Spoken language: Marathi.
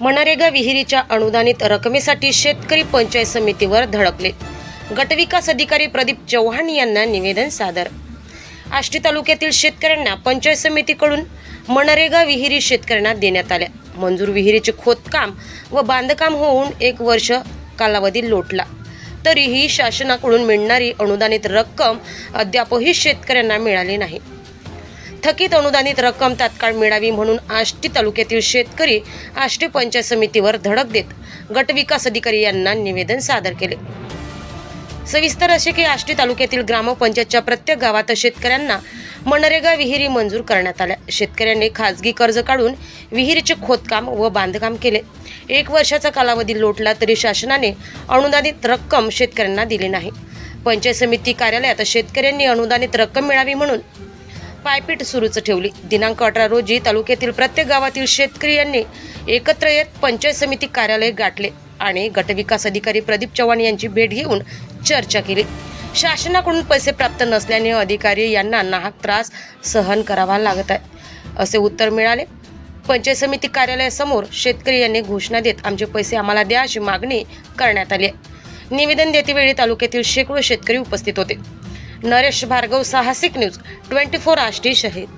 मनरेगा विहिरीच्या अनुदानित रकमेसाठी शेतकरी पंचायत समितीवर धडकले. गटविकास अधिकारी प्रदीप चव्हाण यांना निवेदन सादर. आष्टी तालुक्यातील शेतकऱ्यांना पंचायत समितीकडून मनरेगा विहिरी शेतकऱ्यांना देण्यात आल्या. मंजूर विहिरीचे खोदकाम व बांधकाम होऊन एक वर्ष कालावधी लोटला. तरीही शासनाकडून मिळणारी अनुदानित रक्कम अद्यापही शेतकऱ्यांना मिळाली नाही. थकीत अनुदानित रक्कम तात्काळ मिळावी म्हणून आष्टी तालुक्यातील शेतकरी आष्टी पंचायत समितीवर धडक देत गटविकास अधिकारी यांना निवेदन सादर केले. सविस्तर असे की आष्टी तालुक्यातील ग्रामपंचायतच्या प्रत्येक गावात शेतकऱ्यांना मनरेगा विहिरी मंजूर करण्यात आल्या. शेतकऱ्यांनी खाजगी कर्ज काढून विहिरीचे खोदकाम व बांधकाम केले. एक वर्षाचा कालावधी लोटला तरी शासनाने अनुदानित रक्कम शेतकऱ्यांना दिली नाही. पंचायत समिती कार्यालयात शेतकऱ्यांनी अनुदानित रक्कम मिळावी म्हणून पायपीट सुरूच ठेवली. दिनांक अठरा रोजी तालुक्यातील प्रत्येक गावातील शेतकरी यांनी एकत्र येत पंचायत समिती कार्यालय गाठले आणि गटविकास अधिकारी प्रदीप चव्हाण यांची भेट घेऊन चर्चा केली. शासनाकडून पैसे प्राप्त नसल्याने अधिकारी यांना नाहक त्रास सहन करावा लागत आहे असे उत्तर मिळाले. पंचायत समिती कार्यालयासमोर शेतकरी यांनी घोषणा देत आमचे पैसे आम्हाला द्या अशी मागणी करण्यात आली आहे. निवेदन देतेवेळी तालुक्यातील शेकडो शेतकरी उपस्थित होते. नरेश भार्गव साहसिक न्यूज ट्वेंटी फोर आष्टी शहीद.